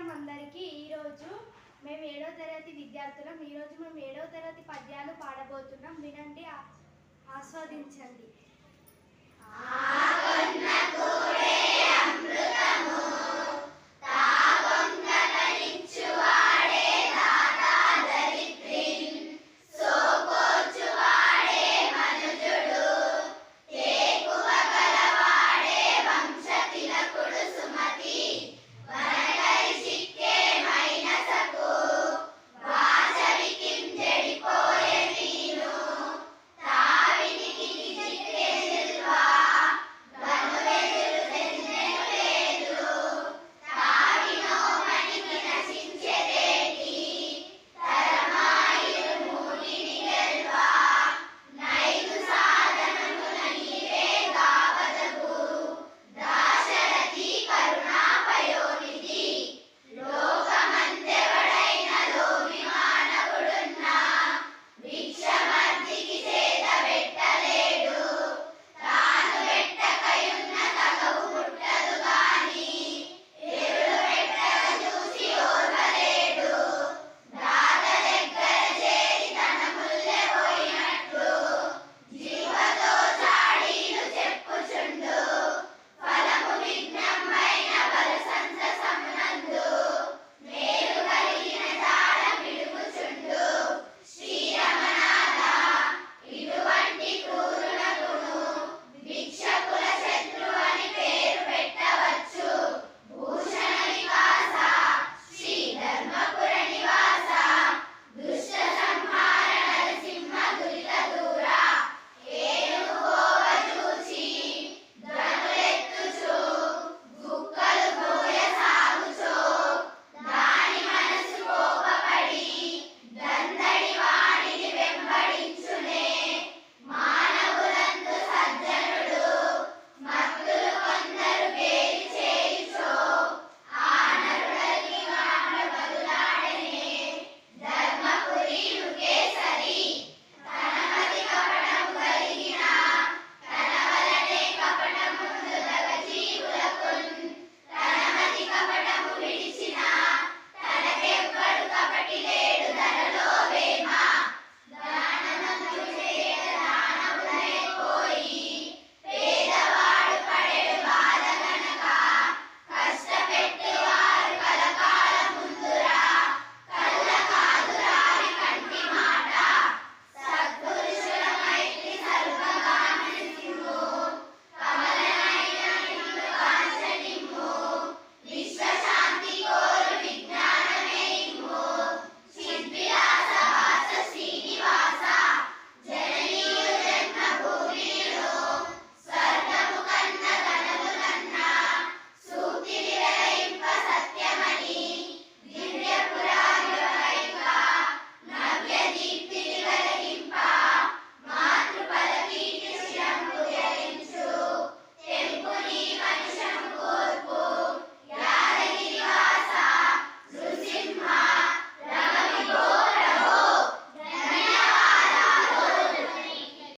నమస్కారం అందరికీ ఈరోజు మేము ఏడో తరగతి విద్యార్థులం. ఈరోజు మేము ఏడో తరగతి పద్యాలు పాడబోతున్నాం. వినండి ఆస్వాదించండి.